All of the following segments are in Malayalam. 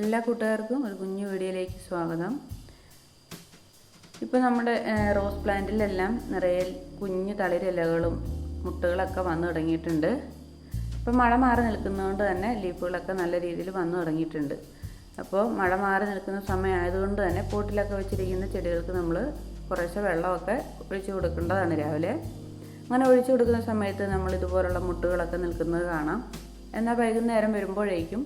എല്ലാ കൂട്ടുകാർക്കും ഒരു കുഞ്ഞു വീഡിയോയിലേക്ക് സ്വാഗതം. ഇപ്പോൾ നമ്മുടെ റോസ് പ്ലാന്റിലെല്ലാം നിറയെ കുഞ്ഞു തളിരിലകളും മുട്ടുകളൊക്കെ വന്നു തുടങ്ങിയിട്ടുണ്ട്. ഇപ്പോൾ മഴ മാറി നിൽക്കുന്നതുകൊണ്ട് തന്നെ ലീഫുകളൊക്കെ നല്ല രീതിയിൽ വന്നു തുടങ്ങിയിട്ടുണ്ട്. അപ്പോൾ മഴ മാറി നിൽക്കുന്ന സമയമായതുകൊണ്ട് തന്നെ പോട്ടിലൊക്കെ വെച്ചിരിക്കുന്ന ചെടികൾക്ക് നമ്മൾ കുറേശ്ശെ വെള്ളമൊക്കെ ഒഴിച്ചു കൊടുക്കേണ്ടതാണ് രാവിലെ. അങ്ങനെ ഒഴിച്ചു കൊടുക്കുന്ന സമയത്ത് നമ്മൾ ഇതുപോലുള്ള മുട്ടുകളൊക്കെ നിൽക്കുന്നത് കാണാം. എന്നാൽ വൈകുന്നേരം വരുമ്പോഴേക്കും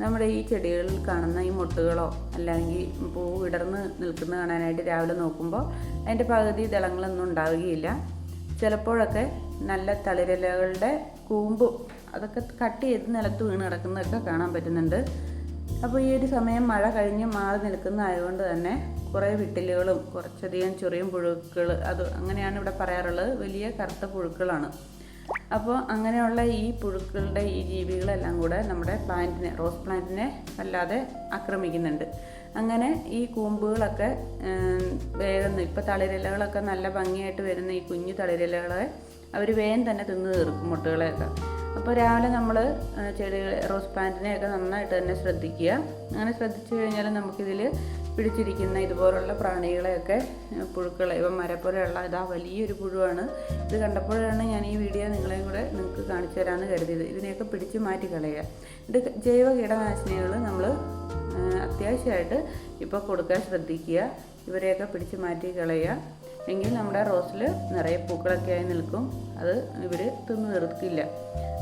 നമ്മുടെ ഈ ചെടികളിൽ കാണുന്ന ഈ മുട്ടുകളോ അല്ലെങ്കിൽ പൂ വിടർന്ന് നിൽക്കുന്ന കാണാനായിട്ട് രാവിലെ നോക്കുമ്പോൾ അതിന്റെ പകുതി ദളങ്ങളൊന്നും ഉണ്ടാവുകയില്ല. ചിലപ്പോഴൊക്കെ നല്ല തളിരിലകളുടെ കൂമ്പ് അതൊക്കെ കട്ട് ചെയ്ത് നിലത്ത് വീണ് കിടക്കുന്നതൊക്കെ കാണാൻ പറ്റുന്നുണ്ട്. അപ്പോൾ ഈ ഒരു സമയം മഴ കഴിഞ്ഞ് മാറി നിൽക്കുന്നതായതുകൊണ്ട് തന്നെ കുറേ വിട്ടിലുകളും കുറച്ചധികം ചെറിയ പുഴുക്കൾ അത് അങ്ങനെയാണ് ഇവിടെ പറയാറുള്ളത്. വലിയ കറുത്ത പുഴുക്കളാണ്. അപ്പോൾ അങ്ങനെയുള്ള ഈ പുഴുക്കളുടെ ഈ ജീവികളെല്ലാം കൂടെ നമ്മുടെ പ്ലാന്റിനെ റോസ് പ്ലാന്റിനെ വല്ലാതെ ആക്രമിക്കുന്നുണ്ട്. അങ്ങനെ ഈ കൂമ്പുകളൊക്കെ വേഗം ഇപ്പോൾ തളിരിലകളൊക്കെ നല്ല ഭംഗിയായിട്ട് വരുന്ന ഈ കുഞ്ഞു തളിരിലകളെ അവർ വേഗം തന്നെ തിന്ന് തീർക്കും മുട്ടുകളെയൊക്കെ. അപ്പോൾ രാവിലെ നമ്മൾ ചെടികൾ റോസ് പ്ലാന്റിനെയൊക്കെ നന്നായിട്ട് തന്നെ ശ്രദ്ധിക്കുക. അങ്ങനെ ശ്രദ്ധിച്ചു കഴിഞ്ഞാൽ നമുക്കിതിൽ പിടിച്ചിരിക്കുന്ന ഇതുപോലുള്ള പ്രാണികളെയൊക്കെ പുഴുക്കളെ ഇപ്പം മരപ്പുരയുള്ള ഇതാ വലിയൊരു പുഴുവാണ്. ഇത് കണ്ടപ്പോഴാണ് ഞാൻ ഈ വീഡിയോ നിങ്ങളെയും കൂടെ നിങ്ങൾക്ക് കാണിച്ചു തരാമെന്ന് കരുതിയത്. ഇതിനെയൊക്കെ പിടിച്ച് മാറ്റി കളയുക. ഇത് ജൈവ കീടനാശിനികൾ നമ്മൾ അത്യാവശ്യമായിട്ട് ഇപ്പോൾ കൊടുക്കാൻ ശ്രദ്ധിക്കുക. ഇവരെയൊക്കെ പിടിച്ച് മാറ്റി കളയുക. എങ്കിൽ നമ്മുടെ റോസിൽ നിറയെ പൂക്കളൊക്കെ ആയി നിൽക്കും. അത് ഇവർ തിന്നു നിർത്തില്ല.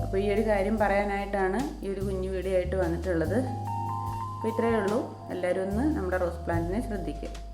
അപ്പോൾ ഈ ഒരു കാര്യം പറയാനായിട്ടാണ് ഈ ഒരു കുഞ്ഞു വീഡിയോ ആയിട്ട് വന്നിട്ടുള്ളത്. അപ്പോൾ ഇത്രയേ ഉള്ളൂ. എല്ലാവരും ഒന്ന് നമ്മുടെ റോസ് പ്ലാന്റിനെ ശ്രദ്ധിക്കുക